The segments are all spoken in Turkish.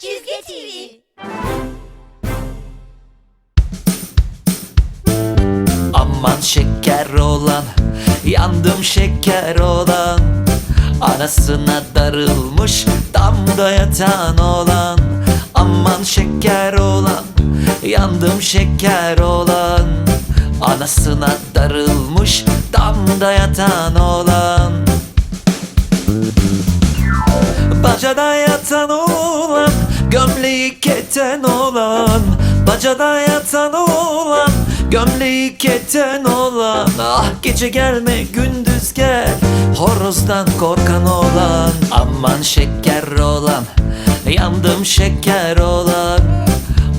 Çizgi TV. Aman şeker olan Yandım şeker olan Anasına darılmış Damda yatan olan Aman şeker olan Yandım şeker olan Anasına darılmış Damda yatan olan Bacada yatan oğlan Gömleği keten olan Bacada yatan oğlan Gömleği keten olan Ah gece gelme gündüz gel. Horozdan korkan olan Aman şeker olan. Yandım şeker olan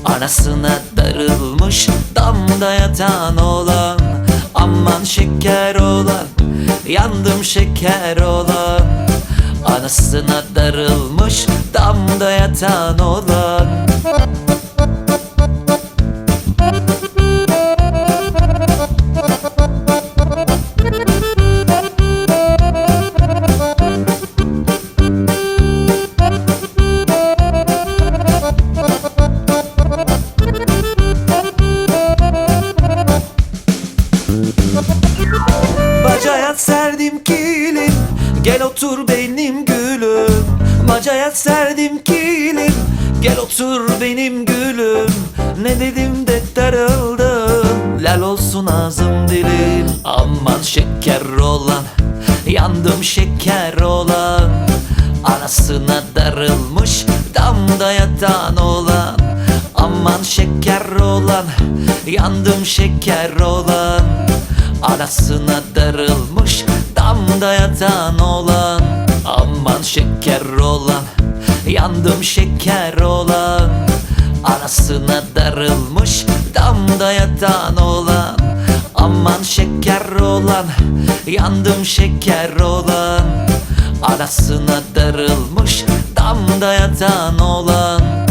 Anasına darılmış Damda yatan olan. Aman şeker olan Yandım şeker olan Anasına darılmış damda yatan olan Bacaya serdim kilim. Gel otur benim gülüm. Bacaya serdim kilim. Gel otur benim gülüm. Ne dedim de darıldım. Lal olsun ağzım dilim. Aman şeker olan Yandım şeker olan. Anasına darılmış Damda yatan olan. Aman şeker olan Yandım şeker olan Anasına darılmış Damda yatan olan Aman şeker olan Yandım şeker olan. Anasına darılmış Damda yatan olan Aman şeker olan Yandım şeker olan. Anasına darılmış Damda yatan olan